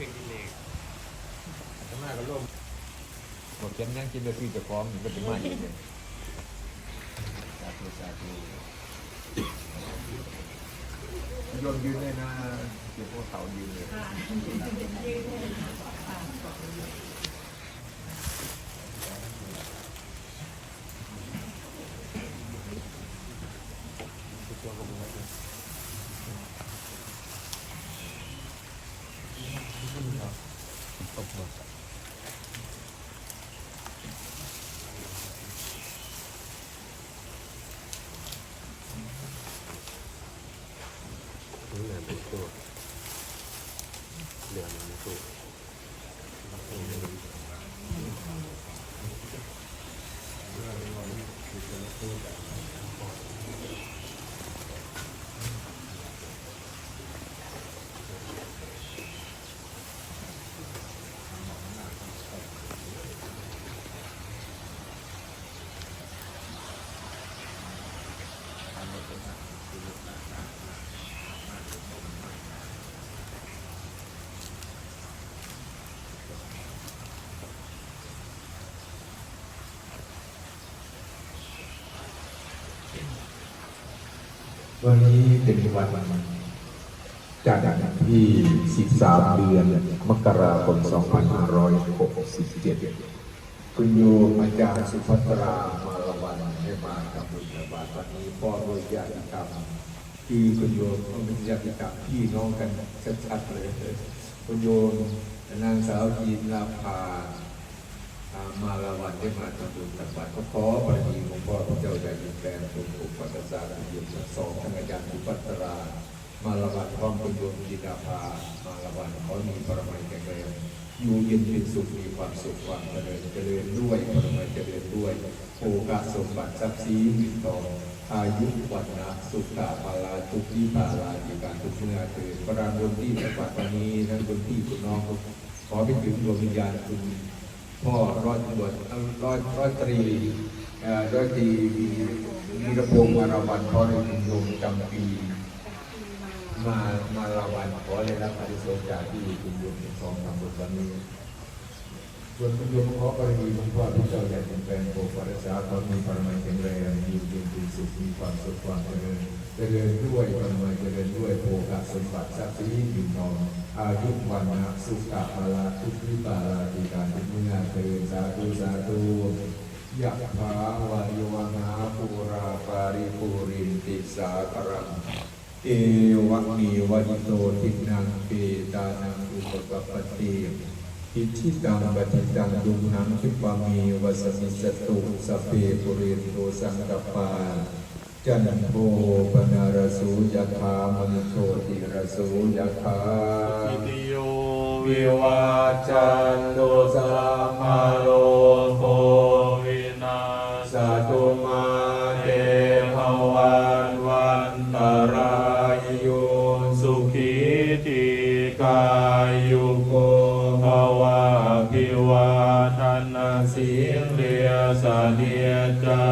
เป็นกิเลสข้างหน้าก็ร่มหมดเขียนยังกินเลยพี่จะฟ้องก็ถึงมาอีกเลยสาธุสาธุโยมยืนเลยนะเดี๋ยวพวกเขายืนเลย นี่แหละเป็นตัวเดือนเป็นตัว วันนี้เป็นวันจากที่ 13 เดือนมกราคม 2567 คุณโยมอาจารย์สุภัตรามาละวันให้มาทำบุญบาตรวันนี้พ่อโดยญาติกรรมที่คุณโยมต้องเป็นญาติกรรมพี่น้องกันชัดๆเลยคุณโยมนางสาวจีนลาภา มาละวันได้มาทำบุญตักบาตรก็ขอบารมีของพ่อพระเจ้าใหญ่ดินแดนคุณอุปัสสาคุณโยมทั้งสองทั้งอาจารย์สุภัตรา มาละวันพร้อมคุณโยมจินดาภา มาละวันขอมีปรมัยแข็งแรงอยู่เย็นเป็นสุขมีความสุขความเจริญเจริญด้วยปรมัยเจริญด้วยโอกาสสมบัติทรัพย์สินมีทองอายุวันนะสุขะพาลาทุกที่พาลาจิการทุกเมื่อเกิดประบนที่จังหวัดวันนี้ทั้งบนที่คุณน้องขอไปถึงดวงวิญญาณคุณ พ่อร้อยตำรวจร้อยร้อยตรีร้อยตรีวีรพงศ์มาราวันขอในคุณโยมจำปีมามาละวันขอได้รับอริสงจากที่คุณโยมทั้งสองทำบุญวันนี้ส่วนคุณโยมขอบารมีหลวงพ่อที่เจ้าใหญ่เป็นแฟนโปรดรักษาความมีปรมัยแข็งแรงมีเพียงเป็นสุขมีความสุขความเจริญ เจริญด้วยปรมัยเจริญด้วยโภคสมบัติทรัพย์สินอยู่ทองอายุวันนะสุขะพาลาทุกขิปาลาติการทุกเมื่อเจริญสาธุสาธุยะภาวายวนาปูราปาริปูรินติสาครังเอวะมีวัจโตทินังเปตานังอุปกปปติอิทิตังปฏิตังดุนังคิปะมีวัสมิสตุสเพปุเรนโตสังกปา จันโทปนารสูยะธามณิโชติรสูยะธาอิติโยวิวาจันโตสัมมาโลโควินาสัตุมาเตภวันวันตรายโยสุสุขีติกายุโกภวะพิวาทนาสิงเรียสเนียจัง